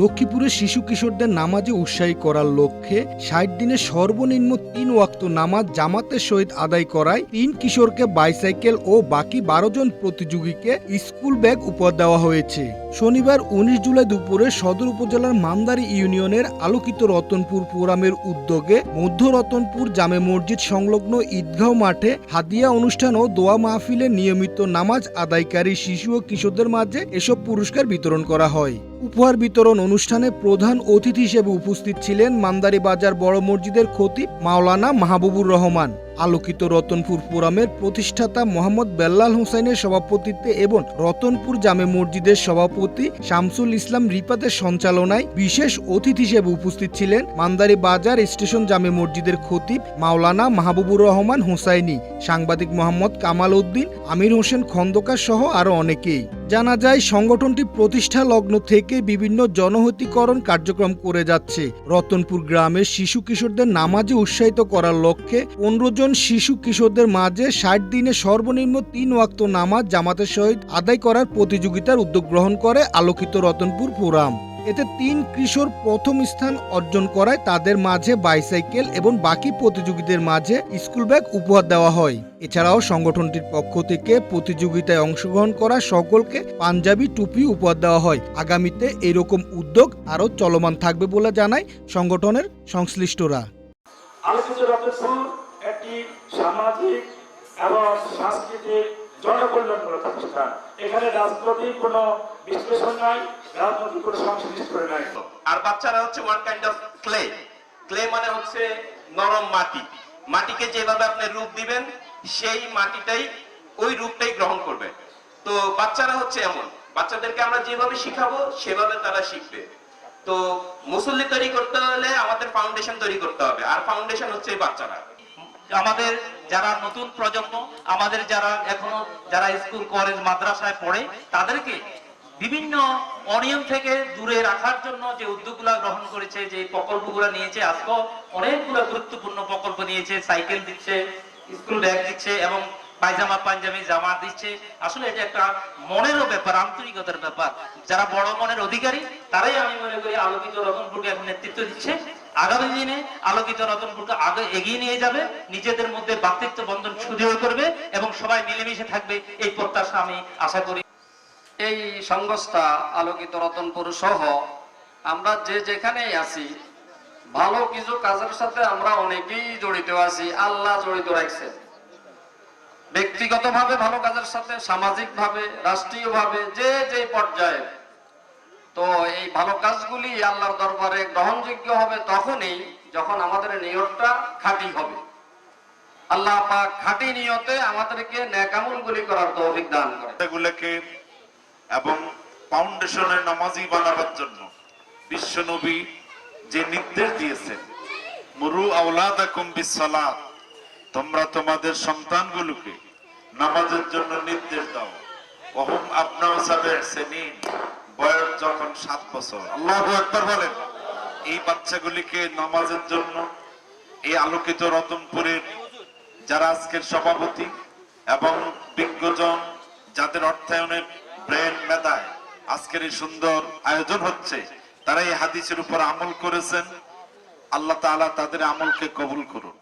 লক্ষ্মীপুরে শিশু কিশোরদের নামাজে উৎসাহী করার লক্ষ্যে ষাট দিনে সর্বনিম্ন তিন ওয়াক্ত নামাজ জামাতের সহিত আদায় করায় তিন কিশোরকে বাইসাইকেল ও বাকি বারো জন প্রতিযোগীকে স্কুল ব্যাগ উপহার দেওয়া হয়েছে। শনিবার উনিশ জুলাই দুপুরে সদর উপজেলার মান্দারি ইউনিয়নের আলোকিত রতনপুর ফোরামের উদ্যোগে মধ্য রতনপুর জামে মসজিদ সংলগ্ন ঈদগাঁও মাঠে হাদিয়া অনুষ্ঠান ও দোয়া মাহফিলে নিয়মিত নামাজ আদায়কারী শিশু ও কিশোরদের মাঝে এসব পুরস্কার বিতরণ করা হয়। উপহার বিতরণ অনুষ্ঠানে প্রধান অতিথি হিসেবে উপস্থিত ছিলেন মান্দারি বাজার বড় মসজিদের খতিব মাওলানা মাহবুবুর রহমান। আলোকিত রতনপুর ফোরামের প্রতিষ্ঠাতা মোহাম্মদ বেল্লাল হোসেনের সভাপতিত্বে এবং রতনপুর জামে মসজিদের সভাপতি শামসুল ইসলাম রিপাতের সঞ্চালনায় বিশেষ অতিথি হিসেবে উপস্থিত ছিলেন মান্দারি বাজার স্টেশন জামে মসজিদের খতিব মাওলানা মাহবুবুর রহমান হোসাইনি, সাংবাদিক মোহাম্মদ কামাল উদ্দিন, আমির হোসেন খন্দকার সহ আরও অনেকেই। জানা যায়, সংগঠনটি প্রতিষ্ঠা লগ্ন থেকে বিভিন্ন জনহতিকরণ কার্যক্রম করে যাচ্ছে। রতনপুর গ্রামের শিশু কিশোরদের নামাজে উৎসাহিত করার লক্ষ্যে পনেরো জন শিশু কিশোরদের মাঝে ষাট দিনে সর্বনিম্ন তিন ওয়াক্ত নামাজ জামাতের সহিত আদায় করার প্রতিযোগিতার উদ্যোগ গ্রহণ করে আলোকিত রতনপুর ফোরাম। এতে তিন কিশোর প্রথম স্থান অর্জন করায় তাদের মাঝে বাইসাইকেল এবং বাকি প্রতিযোগীদের মাঝে স্কুল ব্যাগ উপহার দেওয়া হয়। এছাড়াও সংগঠনটির পক্ষ থেকে প্রতিযোগিতায় অংশগ্রহণ করা সকলকে পাঞ্জাবি, টুপি উপহার দেওয়া হয়। আগামীতে এরকম উদ্যোগ আরও চলমান থাকবে বলে জানায় সংগঠনের সংশ্লিষ্টরা। একটি সামাজিক এবং সাংস্কৃতিক জনকল্যাণমূলক প্রতিষ্ঠান। এখানে রাজনৈতিক কোনো বিশ্লেষণ নাই, রাজনৈতিক কোনো সংশ্লিষ্ট করে নাই। আর বাচ্চারা হচ্ছে one kind of clay clay মানে হচ্ছে নরম মাটি। মাটিকে যেভাবে আপনি রূপ দিবেন, সেই মাটিটাই, ওই রূপটাই গ্রহণ করবে। তো বাচ্চারা হচ্ছে এমন। বাচ্চাদেরকে আমরা যেভাবে শিখাবো, সেভাবে তারা শিখবে। তো মুসল্লি তৈরি করতে হলে আমাদের ফাউন্ডেশন তৈরি করতে হবে। আর ফাউন্ডেশন হচ্ছে বাচ্চারা। আমাদের যারা নতুন প্রজন্ম, আমাদের যারা এখনও যারা স্কুল, কলেজ, মাদ্রাসায় পড়ে, তাদেরকে বিভিন্ন অনিয়ম থেকে দূরে রাখার জন্য যে উদ্যোগগুলো গ্রহণ করেছে, যে প্রকল্পগুলো নিয়েছে আজকে অনেকগুলো গুরুত্বপূর্ণ প্রকল্প নিয়েছে, সাইকেল দিচ্ছে স্কুল ব্যাগ দিচ্ছে এবং পায়জামা, পাঞ্জাবি জামা দিচ্ছে। আসলে এটা একটা মনেরও ব্যাপার, আন্তরিকতার ব্যাপার। যারা বড় মনের অধিকারী, তারাই আমি মনে করি আলোকিত রতনপুরকে এখন নেতৃত্ব দিচ্ছে। আগামী দিনে আলোকিত রতনপুরকে আগে এগিয়ে নিয়ে যাবে, নিজেদের মধ্যে বাতৃত্ব বন্ধন সুদৃঢ় করবে এবং সবাই মিলেমিশে থাকবে এই প্রত্যাশা আমি আশা করি। এই সংস্থা আলোকিত রতনপুর সহ আমরা যে যেখানেই আছি, ভালো কিছু কাজের সাথে আমরা অনেকেই জড়িত আছি, আল্লাহ জড়িত রাখছে ব্যক্তিগতভাবে ভালো কাজের সাথে, সামাজিকভাবে, রাষ্ট্রীয়ভাবে, যে যে পর্যায়ে। তো এই ভালো কাজগুলি আল্লাহর দরবারে গ্রহণযোগ্য হবে তখনই যখন আমাদের নিয়তটা খাঁটি হবে। আল্লাহ পাক খাঁটি নিয়তে আমাদেরকে ন্যাকামুলগুলি করার তৌফিক দান করে এগুলোকে এবং ফাউন্ডেশনের নামাজি বানাবার জন্য বিশ্ব নবী যে নির্দেশ দিয়েছেন, মুরু আওলাদাকুম বিসসালাত তোমরা তোমাদের সন্তানগুলোকে নামাজের জন্য নির্দেশ দাও। ওহুম আপনাও সাবে সেনিন বয়স যখন সাত বছর। আল্লাহ একবার বলেন, এই বাচ্চাগুলিকে নামাজের জন্য এই আলোকিত রতনপুরের যারা আজকের সভাপতি এবং বিজ্ঞজন, যাদের অর্থায়নে ব্রেন মেধায় আজকের এই সুন্দর আয়োজন হচ্ছে, তারা এই হাদিসের উপর আমল করেছেন। আল্লাহ তাআলা তাদের আমলকে কবুল করুন।